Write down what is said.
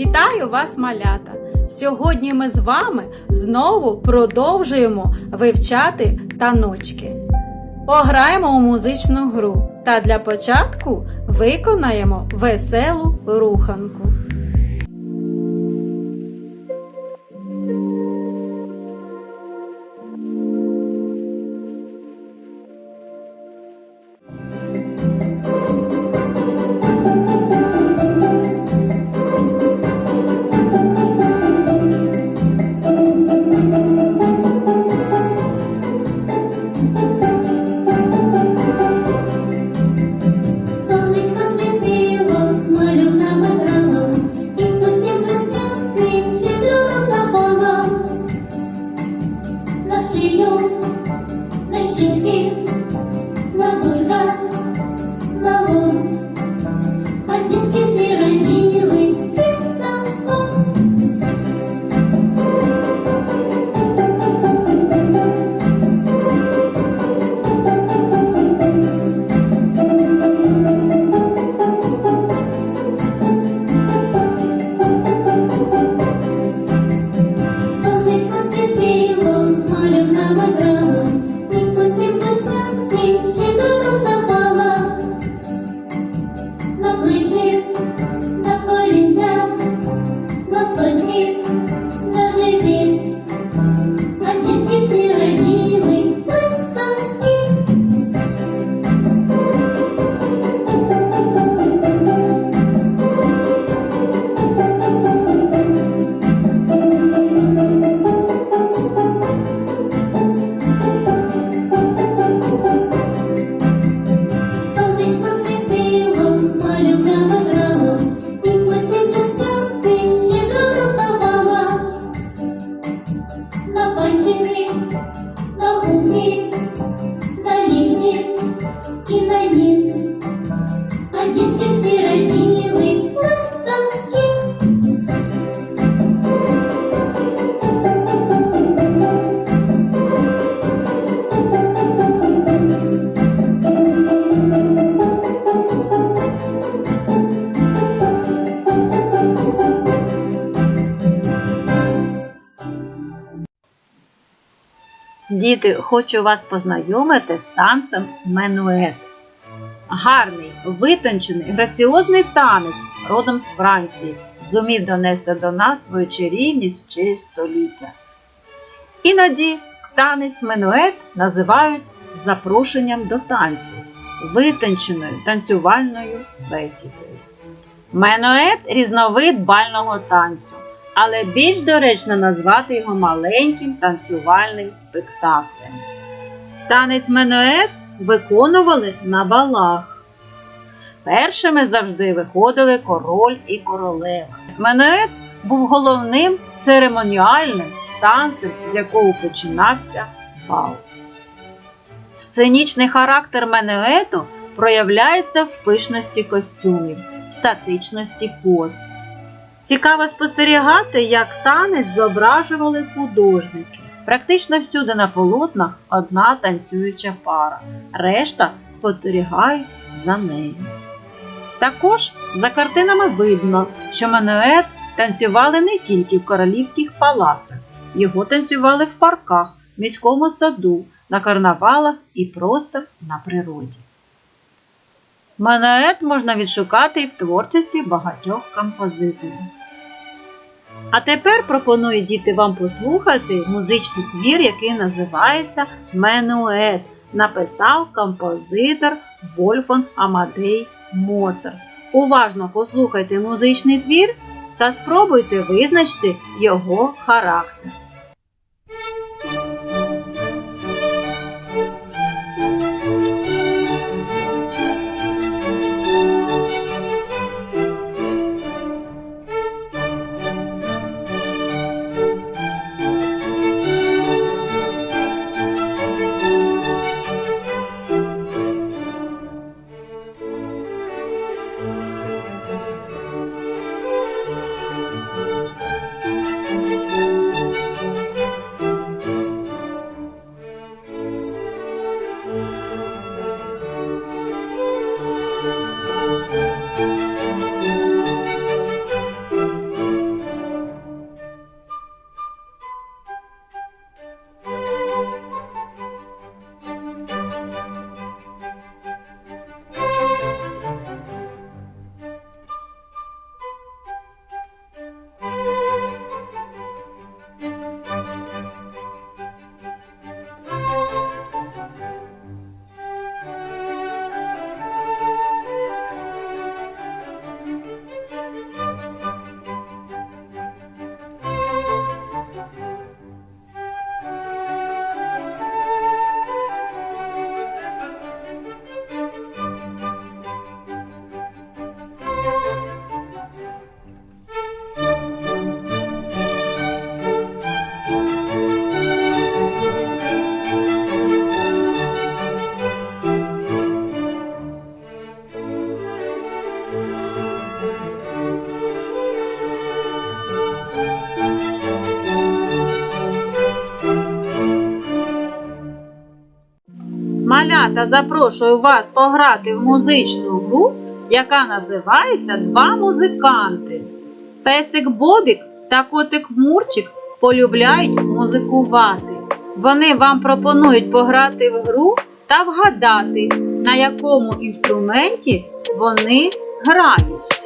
Вітаю вас, малята! Сьогодні ми з вами знову продовжуємо вивчати таночки. Пограємо у музичну гру та для початку виконаємо веселу руханку. Діти, хочу вас познайомити з танцем менует. Гарний, витончений, граціозний танець родом з Франції зумів донести до нас свою чарівність через століття. Іноді танець менует називають запрошенням до танцю, витонченою танцювальною бесідою. Менует різновид бального танцю, але більш доречно назвати його маленьким танцювальним спектаклем. Танець менует виконували на балах. Першими завжди виходили король і королева. Менует був головним церемоніальним танцем, з якого починався бал. Сценічний характер менуету проявляється в пишності костюмів, статичності поз. Цікаво спостерігати, як танець зображували художники. Практично всюди на полотнах одна танцююча пара, решта спостерігають за нею. Також за картинами видно, що манует танцювали не тільки в королівських палацах, його танцювали в парках, міському саду, на карнавалах і просто на природі. Манует можна відшукати і в творчості багатьох композиторів. А тепер пропоную діти вам послухати музичний твір, який називається Менует. Написав композитор Вольфон Амадей Моцарт. Уважно послухайте музичний твір та спробуйте визначити його характер. Малята запрошую вас пограти в музичну гру, яка називається Два музиканти. Песик Бобік та котик Мурчик полюбляють музикувати. Вони вам пропонують пограти в гру та вгадати, на якому інструменті вони грають.